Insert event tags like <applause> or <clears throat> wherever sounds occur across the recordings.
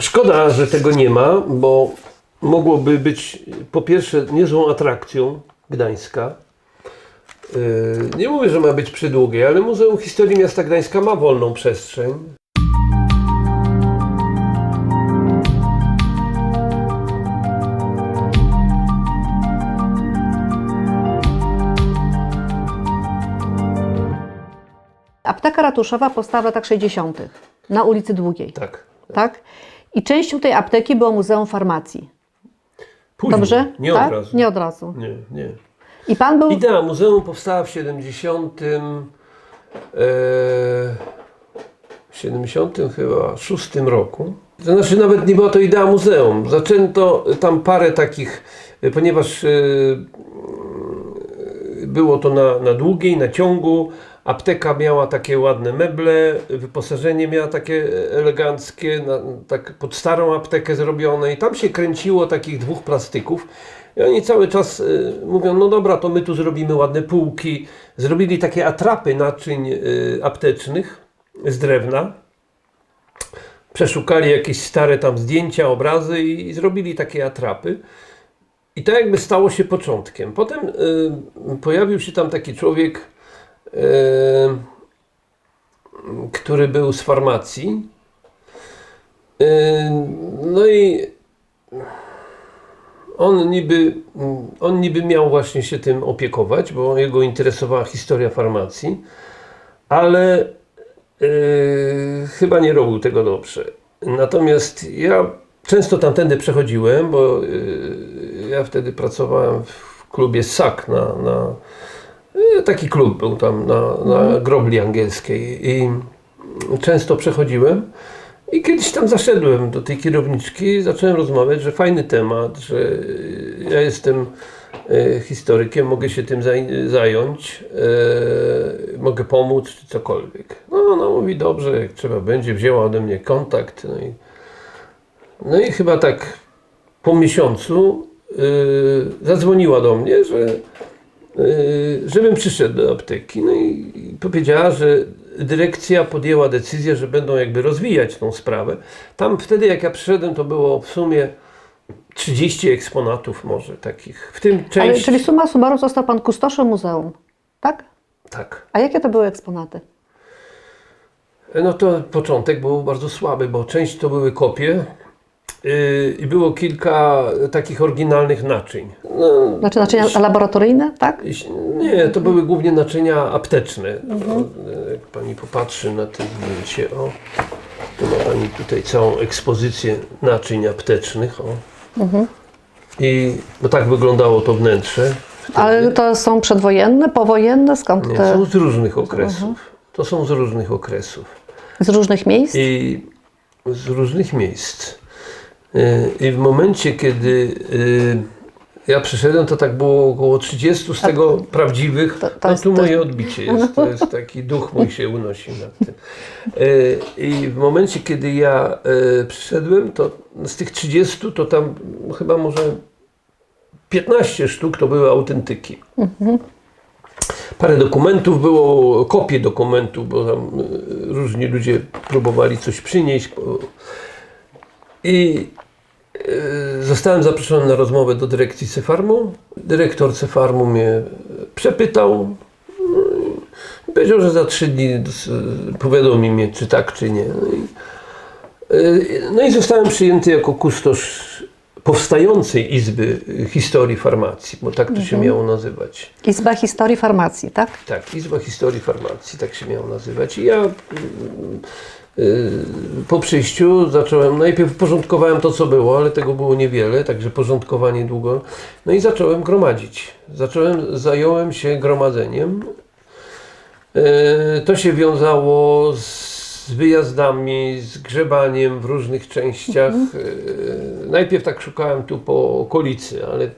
Szkoda, że tego nie ma, bo mogłoby być po pierwsze niezłą atrakcją Gdańska. Yy, Nie mówię, że ma być przydługie, ale Muzeum Historii Miasta Gdańska ma wolną przestrzeń. Apteka ratuszowa powstała w latach 60. na ulicy Długiej, Tak. tak? I częścią tej apteki było Muzeum Farmacji. Później, Dobrze? Nie tak? od razu. Nie od razu. Nie, nie. I pan był. Idea muzeum powstała w 70. E, 70 chyba 6 roku. To znaczy nawet nie była to idea muzeum. Zaczęto tam parę takich, e, ponieważ e, było to na, na długiej, na ciągu. Apteka miała takie ładne meble, wyposażenie miała takie eleganckie, na, tak pod starą aptekę zrobione i tam się kręciło takich dwóch plastyków. I oni cały czas y, mówią, no dobra, to my tu zrobimy ładne półki. Zrobili takie atrapy naczyń y, aptecznych z drewna. Przeszukali jakieś stare tam zdjęcia, obrazy i, i zrobili takie atrapy. I to jakby stało się początkiem. Potem y, pojawił się tam taki człowiek, który był z farmacji. Y, no i on niby, on niby miał właśnie się tym opiekować, bo jego interesowała historia farmacji, ale y, chyba nie robił tego dobrze. Natomiast ja często tamtędy przechodziłem, bo y, ja wtedy pracowałem w klubie SAK na, na taki klub był tam na, na grobli angielskiej i często przechodziłem i kiedyś tam zaszedłem do tej kierowniczki i zacząłem rozmawiać, że fajny temat, że y, ja jestem y, historykiem, mogę się tym zaj- zająć, y, mogę pomóc czy cokolwiek. No ona mówi, dobrze, jak trzeba będzie, wzięła ode mnie kontakt. No i, no i chyba tak po miesiącu y, zadzwoniła do mnie, że y, żebym przyszedł do apteki. No i, powiedziała, że dyrekcja podjęła decyzję, że będą jakby rozwijać tą sprawę. Tam wtedy jak ja przyszedłem, to było w sumie 30 eksponatów może takich. W tym Ale, część... czyli summa summarum został pan kustoszem muzeum, tak? Tak. A jakie to były eksponaty? No to początek był bardzo słaby, bo część to były kopie i było kilka takich oryginalnych naczyń. No, Znaczy naczynia laboratoryjne, tak? Nie, to były głównie naczynia apteczne. O, Jak pani popatrzy na tym zdjęcie, o, to ma pani tutaj całą ekspozycję naczyń aptecznych. O. I no tak wyglądało to wnętrze. Ale to są przedwojenne, powojenne, skąd Nie, te? są z różnych okresów. To są z różnych okresów. Z różnych miejsc? I z różnych miejsc. Y, I w momencie, kiedy y, ja przyszedłem, to tak było około 30 z tego prawdziwych. to- to no tu to- moje odbicie jest. To jest taki duch mój się unosi nad tym. Y, I w momencie, kiedy ja przyszedłem, to z tych 30 to tam chyba może 15 sztuk to były autentyki. Parę dokumentów było, kopie dokumentów, bo tam różni ludzie próbowali coś przynieść. I y, zostałem zaproszony na rozmowę do dyrekcji Cefarmu. Dyrektor Cefarmu mnie przepytał. no i Powiedział, że za trzy dni powiadomi mnie, czy tak, czy nie. No i, y, no i zostałem przyjęty jako kustosz powstającej Izby Historii Farmacji, bo tak to się miało nazywać. Izba Historii Farmacji, tak? Tak, Izba Historii Farmacji, tak się miało nazywać. I ja y, po przyjściu zacząłem, najpierw porządkowałem to, co było, ale tego było niewiele, także porządkowanie długo. No i zacząłem gromadzić. Zacząłem, zająłem się gromadzeniem. Y, To się wiązało z wyjazdami, z grzebaniem w różnych częściach. Y, Najpierw tak szukałem tu po okolicy, ale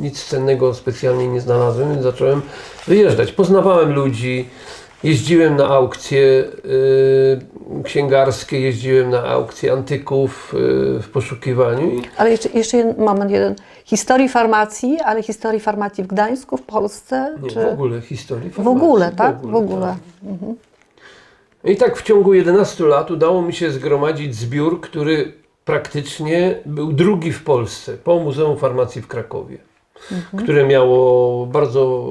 nic cennego specjalnie nie znalazłem, więc zacząłem wyjeżdżać. Poznawałem ludzi, jeździłem na aukcje y, księgarskie, jeździłem na aukcje antyków y, w poszukiwaniu. Ale jeszcze, jeszcze jeden moment, jeden. Historii farmacji, ale historii farmacji w Gdańsku, w Polsce? nie, czy... w ogóle historii W farmacji. ogóle, tak? W ogóle. I tak w ciągu 11 lat udało mi się zgromadzić zbiór, który praktycznie był drugi w Polsce po Muzeum Farmacji w Krakowie, które miało bardzo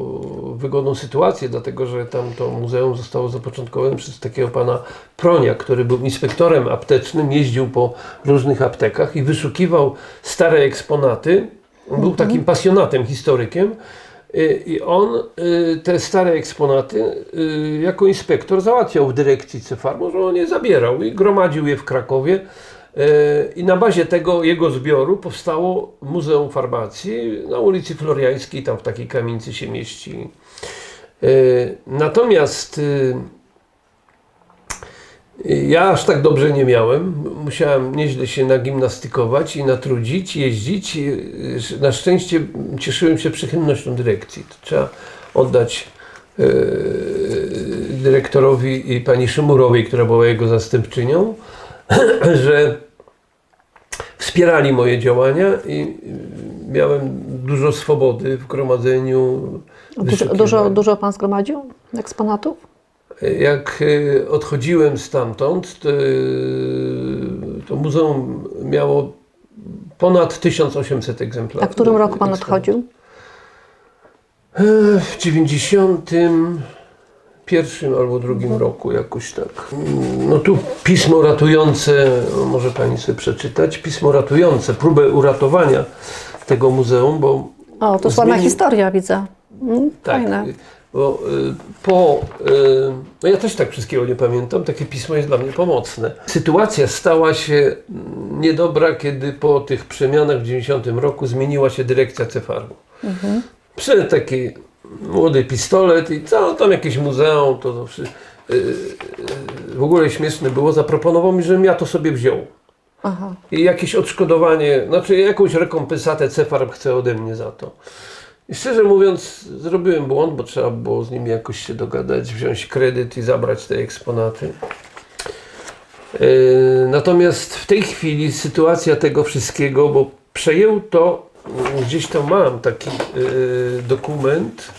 wygodną sytuację, dlatego że tam to muzeum zostało zapoczątkowane przez takiego pana Pronia, który był inspektorem aptecznym, jeździł po różnych aptekach i wyszukiwał stare eksponaty. On był takim pasjonatem, historykiem. Y, I on y, te stare eksponaty y, jako inspektor załatwiał w dyrekcji Cefarmu, że on je zabierał i gromadził je w Krakowie. I na bazie tego jego zbioru powstało Muzeum Farmacji na ulicy Floriańskiej, tam w takiej kamienicy się mieści. Y, Natomiast y, ja aż tak dobrze nie miałem. Musiałem nieźle się nagimnastykować i natrudzić, jeździć. Y, Na szczęście cieszyłem się przychylnością dyrekcji. To trzeba oddać e, dyrektorowi i pani Szymurowej, która była jego zastępczynią, <clears throat> że wspierali moje działania i miałem dużo swobody w gromadzeniu. Dużo, dużo, dużo pan zgromadził eksponatów? Jak y, odchodziłem stamtąd, to, y, to muzeum miało ponad 1800 egzemplarzy. A w którym roku pan odchodził? W 90 pierwszym albo drugim roku, jakoś tak. Mm, no tu pismo ratujące, może pani sobie przeczytać, pismo ratujące, próbę uratowania tego muzeum, bo... O, to sławna historia, widzę. Mm, tak. Bo y, po... Y, no ja też tak wszystkiego nie pamiętam, takie pismo jest dla mnie pomocne. Sytuacja stała się niedobra, kiedy po tych przemianach w 90 roku zmieniła się dyrekcja Cefarmu. Mhm. Przy takiej młody pistolet i co tam jakieś muzeum, to, to wszy- y, y, w ogóle śmieszne było, zaproponował mi, żebym ja to sobie wziął. Aha. I jakieś odszkodowanie, znaczy jakąś rekompensatę Cefarm chce ode mnie za to. I szczerze mówiąc, zrobiłem błąd, bo trzeba było z nimi jakoś się dogadać, wziąć kredyt i zabrać te eksponaty. Yy, natomiast w tej chwili sytuacja tego wszystkiego, bo przejął to, gdzieś tam mam taki yy, dokument.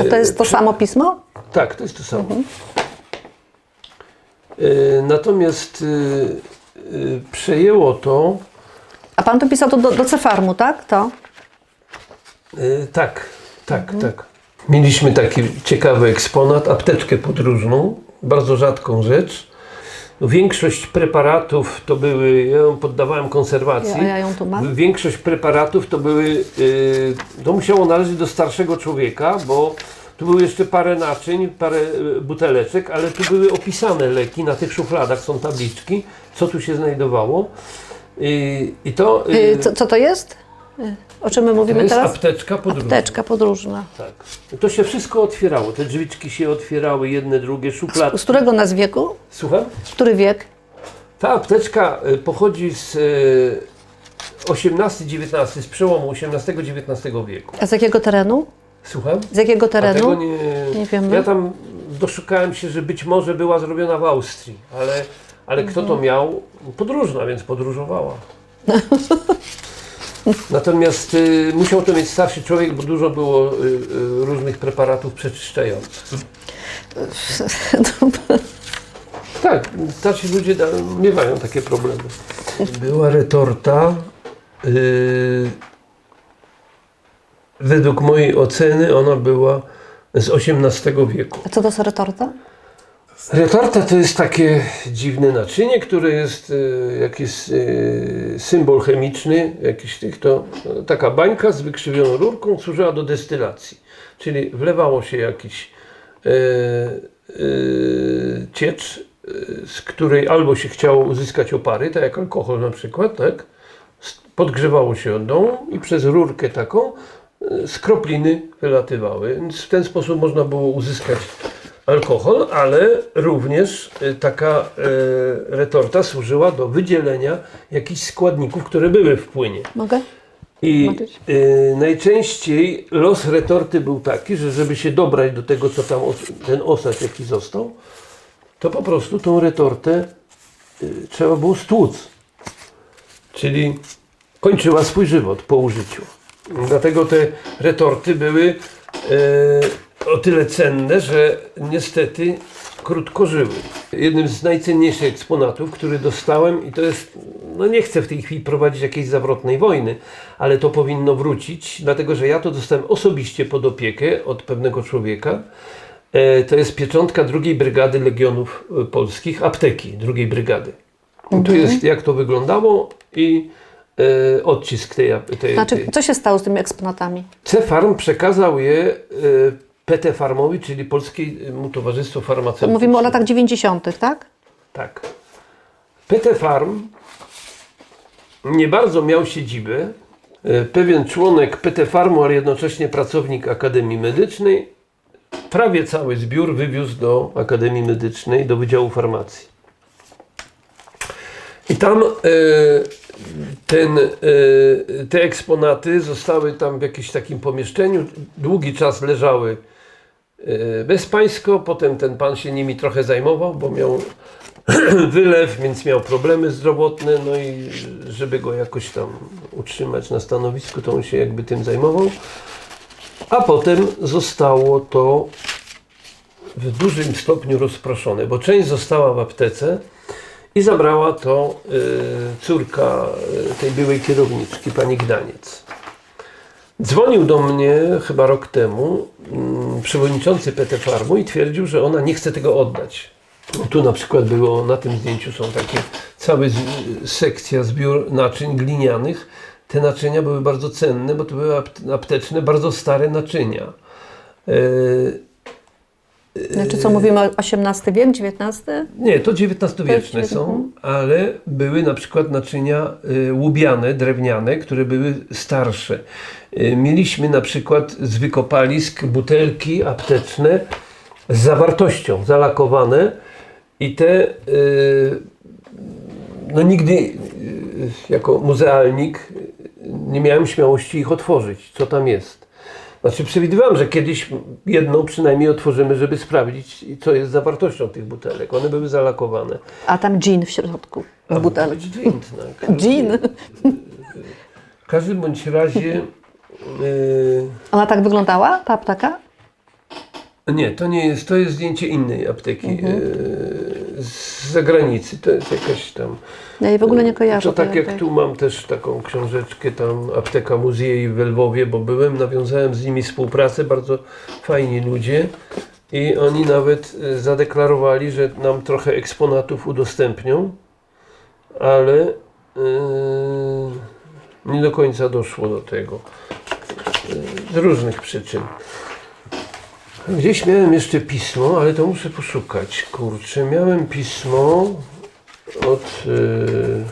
A to jest to samo pismo? tak, to jest to samo. Yy, natomiast yy, przejęło to. A pan to pisał to do, do Cefarmu, tak? To? Tak, tak, tak. Mieliśmy taki ciekawy eksponat, apteczkę podróżną, bardzo rzadką rzecz. Większość preparatów to były, ja ją poddawałem konserwacji. Ja- ja ją tu mam. Większość preparatów to były, y, to musiało należeć do starszego człowieka, bo tu były jeszcze parę naczyń, parę y, buteleczek, ale tu były opisane leki, na tych szufladach są tabliczki, co tu się znajdowało. Y, I to, y, Y, Co, co to jest? Y, O czym my to mówimy jest teraz? apteczka podróżna. Apteczka podróżna. Tak. To się wszystko otwierało. Te drzwiczki się otwierały, jedne, drugie, szuflady. Z którego nas wieku? Słucham? Który wiek? Ta apteczka y, pochodzi z y, XVIII-XIX, z przełomu XVIII-XIX wieku. A z jakiego terenu? Słucham? Z jakiego terenu? nie, Nie wiemy. Ja tam doszukałem się, że być może była zrobiona w Austrii, ale, ale kto Mhm. to miał? Podróżna, więc podróżowała. <laughs> Natomiast y, musiał to mieć starszy człowiek, bo dużo było y, y, różnych preparatów przeczyszczających. <laughs> Tak, starsi ludzie da, miewają takie problemy. Była retorta. Yy, według mojej oceny ona była z XVIII wieku. A co to za retorta? Retorta to jest takie dziwne naczynie, które jest yy, jakiś yy, symbol chemiczny, jakiś tych to yy, taka bańka z wykrzywioną rurką służyła do destylacji. Czyli wlewało się jakiś yy, yy, ciecz, yy, z której albo się chciało uzyskać opary, tak jak alkohol na przykład, tak? Podgrzewało się od i przez rurkę taką skropliny wylatywały. Więc w ten sposób można było uzyskać alkohol, ale również y, taka y, retorta służyła do wydzielenia jakichś składników, które były w płynie. Mogę? I y, najczęściej los retorty był taki, że żeby się dobrać do tego, co tam os- ten osad jaki został, to po prostu tą retortę y, trzeba było stłuc. Czyli kończyła swój żywot po użyciu. Dlatego te retorty były e, o tyle cenne, że niestety krótkożyły. Jednym z najcenniejszych eksponatów, który dostałem i to jest, no nie chcę w tej chwili prowadzić jakiejś zawrotnej wojny, ale to powinno wrócić, dlatego że ja to dostałem osobiście pod opiekę od pewnego człowieka. E, To jest pieczątka drugiej brygady Legionów e, Polskich, apteki drugiej brygady. I Tu jest jak to wyglądało i e, odcisk tej, ap- tej, Znaczy, tej. co się stało z tymi eksponatami? C-Farm przekazał je e, PT Farmowi, czyli Polskiemu Towarzystwu To Farmaceutycznemu. mówimy o latach 90., tak? Tak. PT Farm nie bardzo miał siedzibę. E, Pewien członek PT Farmu, ale jednocześnie pracownik Akademii Medycznej, prawie cały zbiór wywiózł do Akademii Medycznej, do Wydziału Farmacji. I tam e, ten, e, te eksponaty zostały tam w jakimś takim pomieszczeniu, długi czas leżały bezpańsko, potem ten pan się nimi trochę zajmował, bo miał <clears throat> wylew, więc miał problemy zdrowotne, no i żeby go jakoś tam utrzymać na stanowisku, to on się jakby tym zajmował. A potem zostało to w dużym stopniu rozproszone, bo część została w aptece i zabrała to y, córka y, tej byłej kierowniczki, pani Gdaniec. Dzwonił do mnie chyba rok temu mm, przewodniczący PT Farmu i twierdził, że ona nie chce tego oddać. Tu na przykład było, na tym zdjęciu są takie, cała sekcja, zbiór naczyń glinianych. Te naczynia były bardzo cenne, bo to były apt- apteczne, bardzo stare naczynia. E, Znaczy, co mówimy, XVIII wiek, XIX? Nie, to XIX-wieczne są, ale były na przykład naczynia y, łubiane, drewniane, które były starsze. Y, Mieliśmy na przykład z wykopalisk butelki apteczne z zawartością, zalakowane i te y, no nigdy y, jako muzealnik nie miałem śmiałości ich otworzyć, co tam jest. Znaczy przewidywałem, że kiedyś jedną przynajmniej otworzymy, żeby sprawdzić, co jest zawartością tych butelek. One były zalakowane. A tam gin w środku, w butelce. Być gin, tak. Gin. W każdym bądź razie... y, Ona tak wyglądała, ta apteka? nie, to nie jest, to jest zdjęcie innej apteki y, z zagranicy. To jest jakaś tam... Ja jej w ogóle nie kojarzę. To tak tej jak apteki. tu mam też taką książeczkę, tam Apteka Muziei w Lwowie, bo byłem, nawiązałem z nimi współpracę, bardzo fajni ludzie i oni nawet e, zadeklarowali, że nam trochę eksponatów udostępnią, ale e, nie do końca doszło do tego e, z różnych przyczyn. Gdzieś miałem jeszcze pismo, ale to muszę poszukać. Kurczę, miałem pismo od. Yy,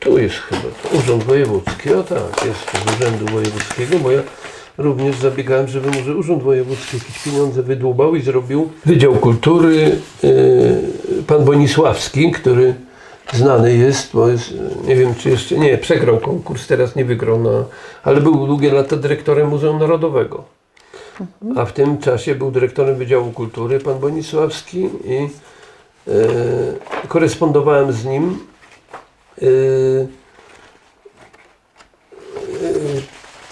tu jest chyba to, Urząd Wojewódzki. O tak, jest to z Urzędu Wojewódzkiego, bo ja również zabiegałem, żeby może Urząd Wojewódzki jakieś pieniądze wydłubał i zrobił Wydział Kultury. Yy, pan Bonisławski, który znany jest, bo jest, nie wiem czy jeszcze, nie, przegrał konkurs, teraz nie wygrał, na, ale był długie lata dyrektorem Muzeum Narodowego. A w tym czasie był dyrektorem Wydziału Kultury pan Bonisławski i e, korespondowałem z nim. E, e,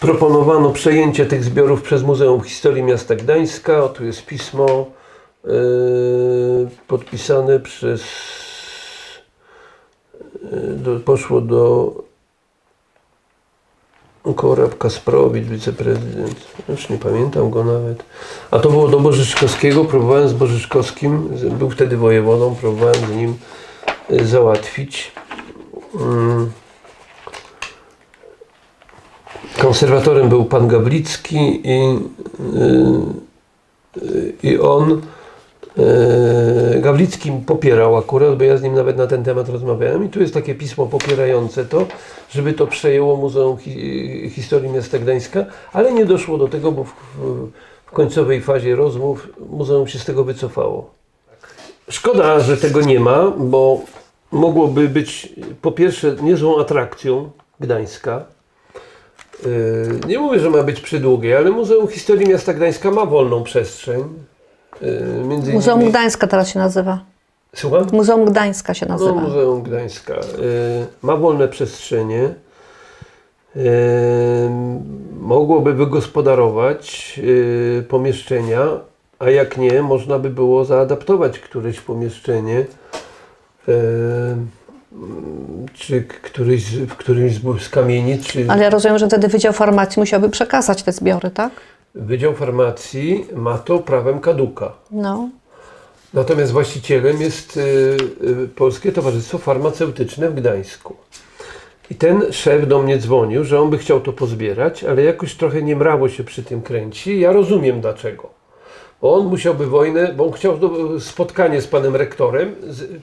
proponowano przejęcie tych zbiorów przez Muzeum Historii Miasta Gdańska. O, tu jest pismo e, podpisane przez do, poszło do Korab Kasprowicz, wiceprezydent. Już nie pamiętam go nawet. A to było do Bożyczkowskiego. Próbowałem z Bożyczkowskim, był wtedy wojewodą, próbowałem z nim y, załatwić. Mm. Konserwatorem był pan Gawlicki i, y, y, i on e, Gawlicki popierał akurat, bo ja z nim nawet na ten temat rozmawiałem i tu jest takie pismo popierające to, żeby to przejęło Muzeum Hi- Historii Miasta Gdańska, ale nie doszło do tego, bo w, w, końcowej fazie rozmów muzeum się z tego wycofało. Szkoda, że tego nie ma, bo mogłoby być po pierwsze niezłą atrakcją Gdańska. Yy, Nie mówię, że ma być przydługie, ale Muzeum Historii Miasta Gdańska ma wolną przestrzeń. Yy, Między Muzeum innymi- Gdańska teraz się nazywa. Słucham? Muzeum Gdańska się No, nazywa. Muzeum Gdańska. Y, ma wolne przestrzenie. Y, mogłoby wygospodarować y, pomieszczenia a jak nie, można by było zaadaptować któreś pomieszczenie, czy któryś, w którymś z, z kamienic, czy Ale ja rozumiem, że wtedy Wydział Farmacji musiałby przekazać te zbiory, tak? Wydział Farmacji ma to prawem kaduka. No. Natomiast właścicielem jest y, y, Polskie Towarzystwo Farmaceutyczne w Gdańsku. I ten szef do mnie dzwonił, że on by chciał to pozbierać, ale jakoś trochę nie mrawo się przy tym kręci. Ja rozumiem dlaczego. Bo on musiałby wojnę, bo on chciał spotkanie z panem rektorem.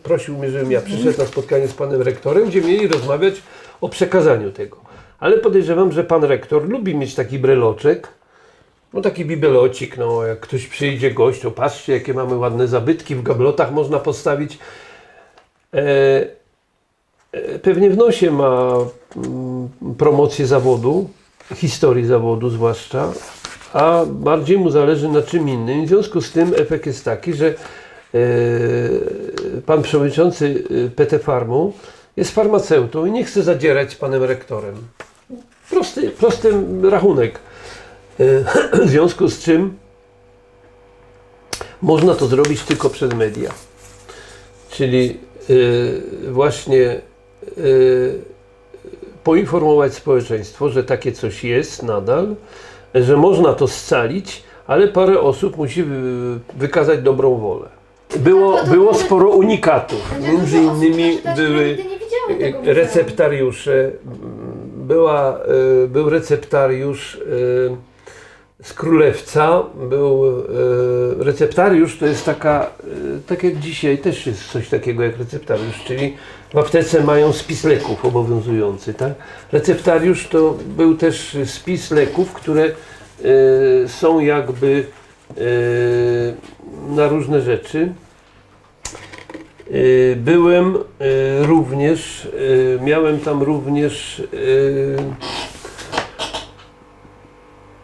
Prosił mnie, żebym ja przyszedł na spotkanie z panem rektorem, gdzie mieli rozmawiać o przekazaniu tego. Ale podejrzewam, że pan rektor lubi mieć taki breloczek, no taki bibelocik, no jak ktoś przyjdzie gość, to patrzcie jakie mamy ładne zabytki, w gablotach można postawić. E, e, pewnie w nosie ma mm, promocję zawodu, historii zawodu zwłaszcza, a bardziej mu zależy na czym innym. W związku z tym efekt jest taki, że e, pan przewodniczący e, PT Farmu jest farmaceutą i nie chce zadzierać z panem rektorem. Prosty, prosty rachunek. E, <clears throat> W związku z czym można to zrobić tylko przez media. Czyli e, właśnie e, poinformować społeczeństwo, że takie coś jest nadal, że można to scalić, ale parę osób musi wy- wykazać dobrą wolę. Było, Tak, to było sporo unikatów. Między innymi były receptariusze. Była, był receptariusz z Królewca. Był e, receptariusz to jest taka, e, tak jak dzisiaj też jest coś takiego jak receptariusz, czyli w aptece mają spis leków obowiązujący. Tak? Receptariusz to był też spis leków, które e, są jakby e, na różne rzeczy. Y, Byłem y, również, y, miałem tam również y,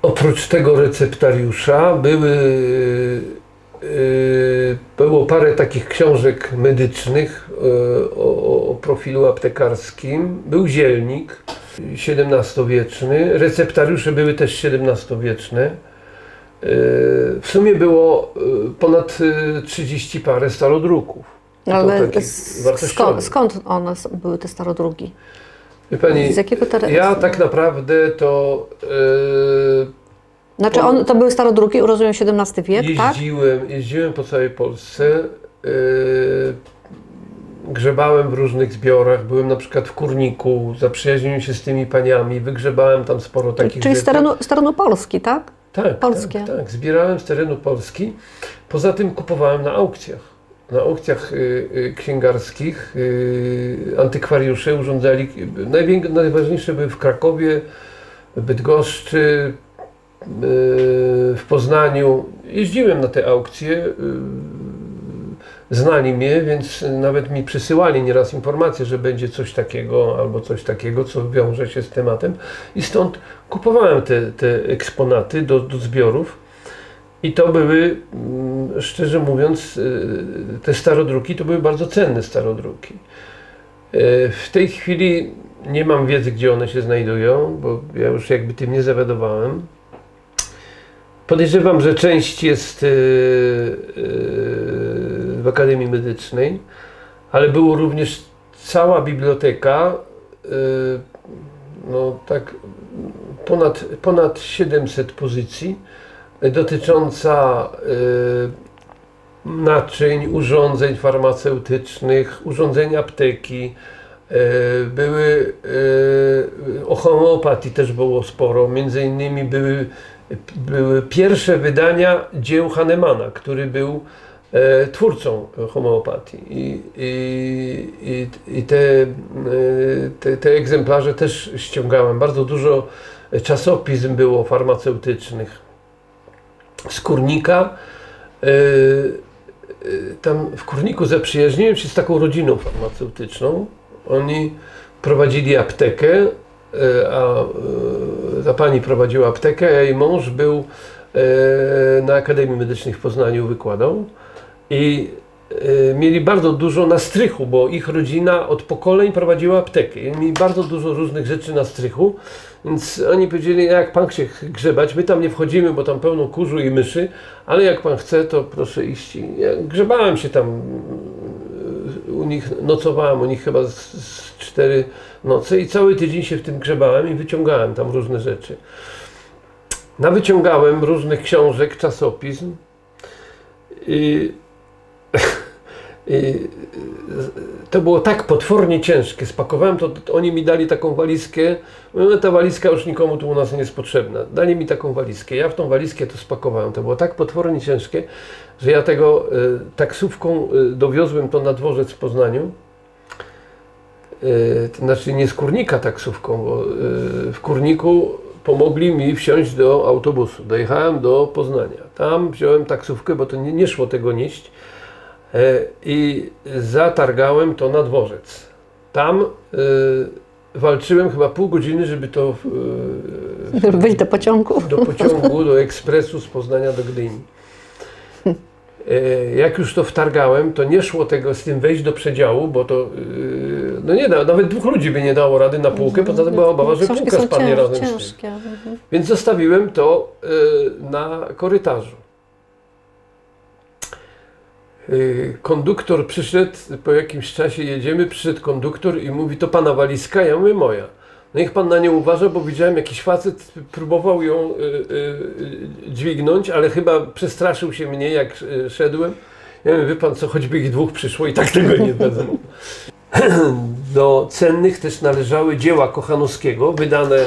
oprócz tego receptariusza były, y, było parę takich książek medycznych y, o, o profilu aptekarskim. Był zielnik XVII-wieczny, receptariusze były też XVII-wieczne. Y, W sumie było ponad y, 30 parę starodruków. Ale skąd, skąd one były te starodrugi? Wie Pani, Z jakiego terenu? ja tak naprawdę to e, Znaczy on, to były starodrugi, rozumiem XVII wiek, tak? jeździłem, jeździłem po całej Polsce, e, grzebałem w różnych zbiorach, byłem na przykład w Kurniku, zaprzyjaźniłem się z tymi paniami, wygrzebałem tam sporo takich Czyli z rzeczy. terenu, z terenu Polski, tak? tak, polskie. Tak, tak, zbierałem z terenu Polski. Poza tym kupowałem na aukcjach. Na aukcjach y, y, księgarskich y, antykwariusze urządzali, najważniejsze były w Krakowie, Bydgoszczy, w Poznaniu. Jeździłem na te aukcje, znali mnie, więc nawet mi przysyłali nieraz informacje, że będzie coś takiego albo coś takiego, co wiąże się z tematem i stąd kupowałem te, te eksponaty do, do zbiorów i to były, mm, szczerze mówiąc, y, te starodruki to były bardzo cenne starodruki. Y, W tej chwili nie mam wiedzy, gdzie one się znajdują, bo ja już jakby tym nie zawiadowałem. Podejrzewam, że część jest y, w Akademii Medycznej, ale było również cała biblioteka, no tak ponad, ponad 700 pozycji dotycząca y, naczyń, urządzeń farmaceutycznych, urządzeń apteki. y, Były y, o homeopatii też było sporo. Między innymi były, były pierwsze wydania dzieł Hahnemana, który był twórcą homeopatii. I, i, i, te, te, te egzemplarze też ściągałem. Bardzo dużo czasopism było farmaceutycznych. Z Kurnika. e, e, Tam w Kurniku zaprzyjaźniłem się z taką rodziną farmaceutyczną. Oni prowadzili aptekę, e, a ta pani prowadziła aptekę, a jej mąż był na Akademii Medycznej w Poznaniu, wykładał. I mieli bardzo dużo na strychu, bo ich rodzina od pokoleń prowadziła aptekę. Mieli bardzo dużo różnych rzeczy na strychu, więc oni powiedzieli, jak pan chce grzebać, my tam nie wchodzimy, bo tam pełno kurzu i myszy, ale jak pan chce, to proszę iść. Ja grzebałem się tam e, u nich, nocowałem u nich chyba z, z cztery noce i cały tydzień się w tym grzebałem i wyciągałem tam różne rzeczy. Nawyciągałem różnych książek, czasopism i to było tak potwornie ciężkie. Spakowałem to, oni mi dali taką walizkę. Mówię, No, ta walizka już nikomu tu u nas nie jest potrzebna. Dali mi taką walizkę. Ja w tą walizkę to spakowałem. To było tak potwornie ciężkie, że ja tego e, taksówką e, dowiozłem to na dworzec w Poznaniu. To znaczy nie z kurnika taksówką, bo w kurniku pomogli mi wsiąść do autobusu. Dojechałem do Poznania. Tam wziąłem taksówkę, bo to nie, nie szło tego nieść. E, I zatargałem to na dworzec. Tam e, walczyłem chyba pół godziny, żeby to e, Wyjść do pociągu. do pociągu, do ekspresu z Poznania do Gdyni. Jak już to wtargałem, to nie szło tego z tym wejść do przedziału, bo to no nie da, nawet dwóch ludzi by nie dało rady na półkę, poza tym była obawa, że półka spadnie cięż, razem z tym. ciężkie. Mhm. Więc zostawiłem to na korytarzu. E, Konduktor przyszedł, po jakimś czasie jedziemy, przyszedł konduktor i mówi, to pana walizka? Ja mówię, moja. No niech pan na nią uważa, bo widziałem jakiś facet próbował ją e, e, dźwignąć, ale chyba przestraszył się mnie, jak e, szedłem. Ja mówię, wie pan co, choćby ich dwóch przyszło i tak tego nie wezmą. <laughs> Do cennych też należały dzieła Kochanowskiego, wydane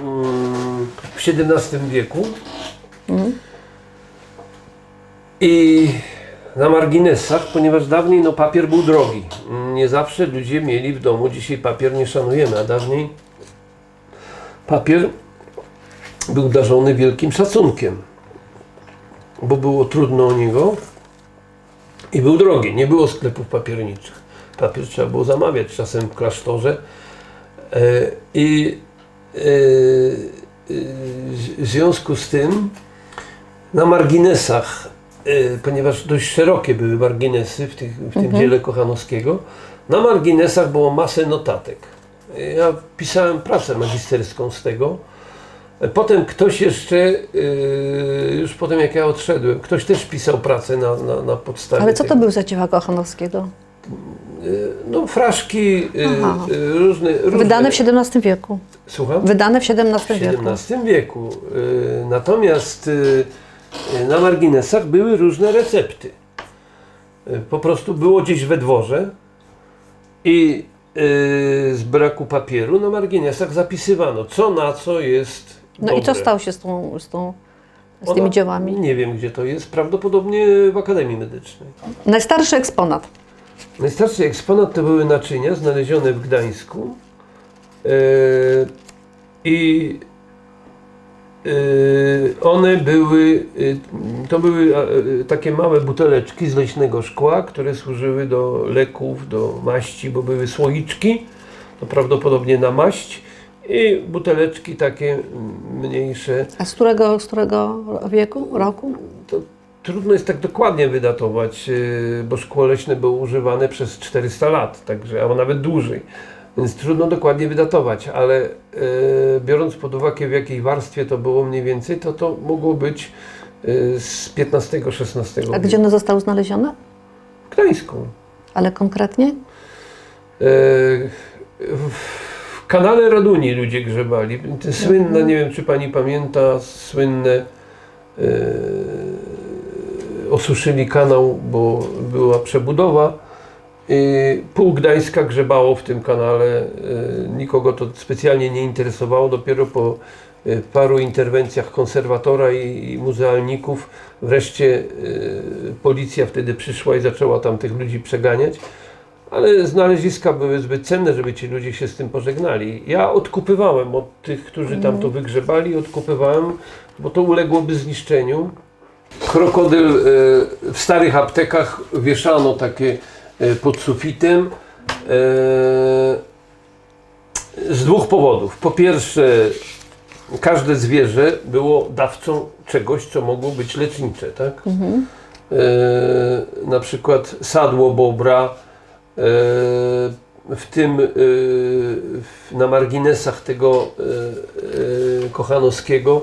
mm, w XVII wieku. I na marginesach, ponieważ dawniej no, papier był drogi. Nie zawsze ludzie mieli w domu, dzisiaj papier nie szanujemy, a dawniej papier był darzony wielkim szacunkiem, bo było trudno o niego i był drogi. Nie było sklepów papierniczych. Papier trzeba było zamawiać czasem w klasztorze. E, I e, e, w związku z tym na marginesach, ponieważ dość szerokie były marginesy w, tych, w tym dziele Kochanowskiego, na marginesach było masę notatek. Ja pisałem pracę magisterską z tego. Potem ktoś jeszcze, e, już potem jak ja odszedłem, ktoś też pisał pracę na, na, na podstawie Ale co to tego. był za dzieła Kochanowskiego? No fraszki, Aha. różne, różne... Wydane w XVII wieku. Słucham? Wydane w XVII w wieku. XVII wieku. Y, Natomiast y, y, na marginesach były różne recepty. Y, Po prostu było gdzieś we dworze i y, z braku papieru na marginesach zapisywano, co na co jest No i co dobre. stało się z, tą, z, tą, z Ona- tymi dziełami? Nie wiem, gdzie to jest. Prawdopodobnie w Akademii Medycznej. Najstarszy eksponat. Najstarszy eksponat to były naczynia znalezione w Gdańsku e, i one były, e, to były e, takie małe buteleczki z leśnego szkła, które służyły do leków, do maści, bo były słoiczki, to prawdopodobnie na maść i buteleczki takie mniejsze. A z którego, z którego wieku, roku? To trudno jest tak dokładnie wydatować, yy, bo szkło leśne było używane przez 400 lat, także, albo nawet dłużej. Więc trudno dokładnie wydatować, ale yy, biorąc pod uwagę w jakiej warstwie to było mniej więcej, to to mogło być yy, z XV-XVI A wieku. gdzie one zostały znalezione? W Gdańsku. Ale konkretnie? Yy, w kanale Raduni ludzie grzebali. Słynne, nie wiem czy pani pamięta, słynne osuszyli kanał, bo była przebudowa. I pół Gdańska grzebało w tym kanale. Yy, Nikogo to specjalnie nie interesowało. Dopiero po yy, paru interwencjach konserwatora i, muzealników wreszcie policja wtedy przyszła i zaczęła tam tych ludzi przeganiać. Ale znaleziska były zbyt cenne, żeby ci ludzie się z tym pożegnali. Ja odkupywałem od tych, którzy tam to wygrzebali, odkupywałem, bo to uległoby zniszczeniu. Krokodyl w starych aptekach wieszano takie pod sufitem e, z dwóch powodów. Po pierwsze, każde zwierzę było dawcą czegoś, co mogło być lecznicze, tak? e, na przykład sadło bobra, e, w tym e, w- na marginesach tego e, e, Kochanowskiego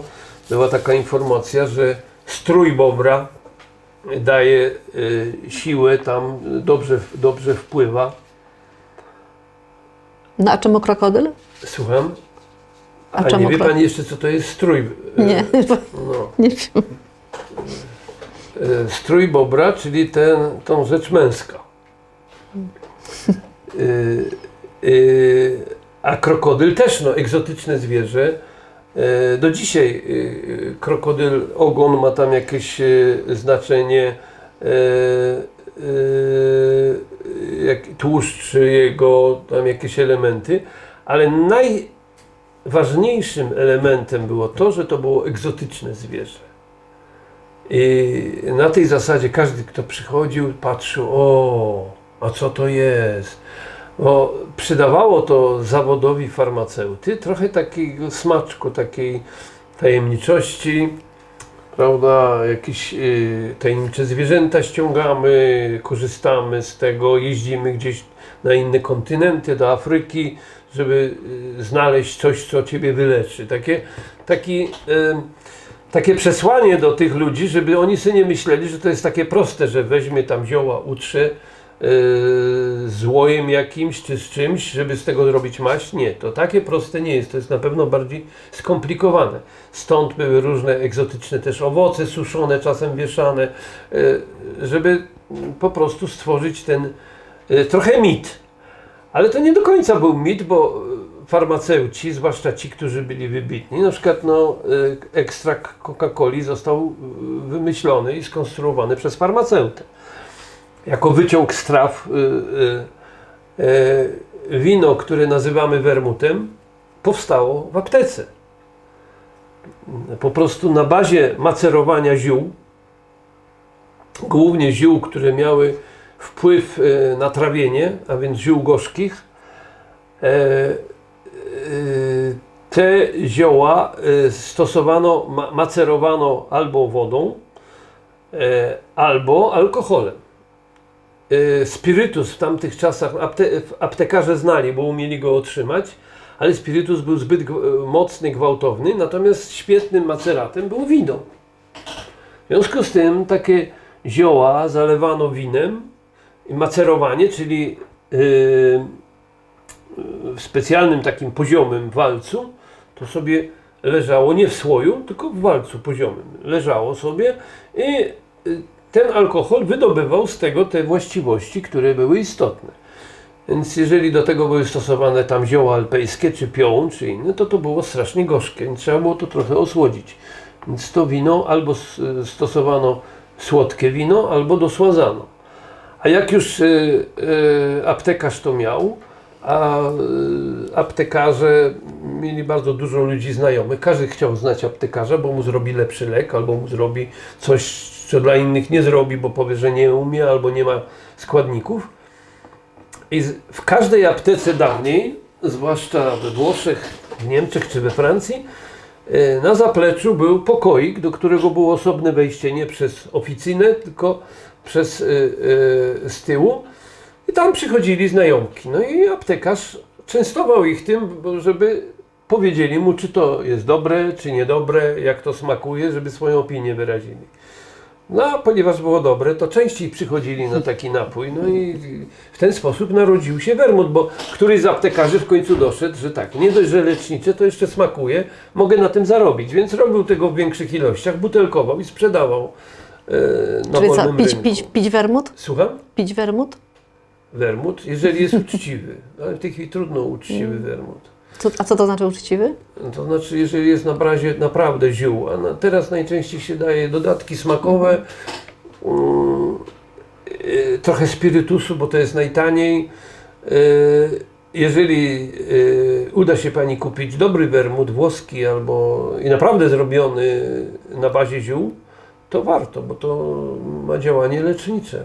była taka informacja, że strój bobra daje e, siłę, tam dobrze, dobrze wpływa. No a czemu krokodyl? Słucham? A A, czemu nie wie kro- Pani jeszcze, co to jest strój? e, Nie, <laughs> No. nie wiem. E, strój bobra, czyli ten, tą rzecz męska. E, a krokodyl też no, egzotyczne zwierzę. E, do dzisiaj e, krokodyl, ogon ma tam jakieś e, znaczenie, tłuszcz jego, tam jakieś elementy, ale najważniejszym elementem było to, że to było egzotyczne zwierzę. I na tej zasadzie każdy, kto przychodził, patrzył, o, a co to jest? Bo przydawało to zawodowi farmaceuty trochę takiego smaczku, takiej tajemniczości, prawda? Jakieś y, tajemnicze zwierzęta ściągamy, korzystamy z tego, jeździmy gdzieś na inne kontynenty, do Afryki, żeby y, znaleźć coś, co ciebie wyleczy. Takie, taki, y, takie przesłanie do tych ludzi, żeby oni sobie nie myśleli, że to jest takie proste, że weźmie tam zioła, utrze yy, z łojem jakimś czy z czymś, żeby z tego zrobić maść. Nie, to takie proste nie jest. To jest na pewno bardziej skomplikowane. Stąd były różne egzotyczne też owoce suszone, czasem wieszane, yy, żeby po prostu stworzyć ten yy, trochę mit. Ale to nie do końca był mit, bo farmaceuci, zwłaszcza ci, którzy byli wybitni, na przykład no, ekstrakt Coca-Coli został wymyślony i skonstruowany przez farmaceutę. Jako wyciąg z traw y, y, y, wino, które nazywamy wermutem, powstało w aptece. Po prostu na bazie macerowania ziół, głównie ziół, które miały wpływ e, na trawienie, a więc ziół gorzkich. E, e, Te zioła e, stosowano, ma- macerowano albo wodą, e, albo alkoholem. E, Spirytus w tamtych czasach apte, aptekarze znali, bo umieli go otrzymać, ale spirytus był zbyt gw- mocny, gwałtowny, natomiast świetnym maceratem było wino. W związku z tym takie zioła zalewano winem macerowanie, czyli yy, specjalnym takim poziomym walcu, to sobie leżało nie w słoju, tylko w walcu poziomym. Leżało sobie i y, ten alkohol wydobywał z tego te właściwości, które były istotne. Więc jeżeli do tego były stosowane tam zioła alpejskie, czy piołun, czy inne, to to było strasznie gorzkie. Więc trzeba było to trochę osłodzić. Więc to wino albo stosowano słodkie wino, albo dosładzano. A jak już y, y, aptekarz to miał, a y, aptekarze mieli bardzo dużo ludzi znajomych, każdy chciał znać aptekarza, bo mu zrobi lepszy lek, albo mu zrobi coś, co dla innych nie zrobi, bo powie, że nie umie, albo nie ma składników. I w każdej aptece dawniej, zwłaszcza we Włoszech, w Niemczech czy we Francji, e, na zapleczu był pokoik, do którego było osobne wejście nie przez oficynę, tylko przez e, e, z tyłu. I tam przychodzili znajomki. No i aptekarz częstował ich tym, żeby powiedzieli mu, czy to jest dobre, czy niedobre, jak to smakuje, żeby swoją opinię wyrazili. No, a ponieważ było dobre, to częściej przychodzili na taki napój, no i w ten sposób narodził się wermut, bo któryś z aptekarzy w końcu doszedł, że tak, nie dość, że lecznicze, to jeszcze smakuje, mogę na tym zarobić, więc robił tego w większych ilościach, butelkował i sprzedawał e, na Czyli co, pić, rynku. pić, pić wermut? Słucham? Pić wermut? Wermut, jeżeli jest uczciwy, ale w tej chwili trudno uczciwy wermut. Co, a co to znaczy uczciwy? To znaczy, jeżeli jest na bazie naprawdę ziół, a na, teraz najczęściej się daje dodatki smakowe, mm, y, trochę spirytusu, bo to jest najtaniej. Y, jeżeli y, uda się Pani kupić dobry wermut włoski albo i naprawdę zrobiony na bazie ziół, to warto, bo to ma działanie lecznicze.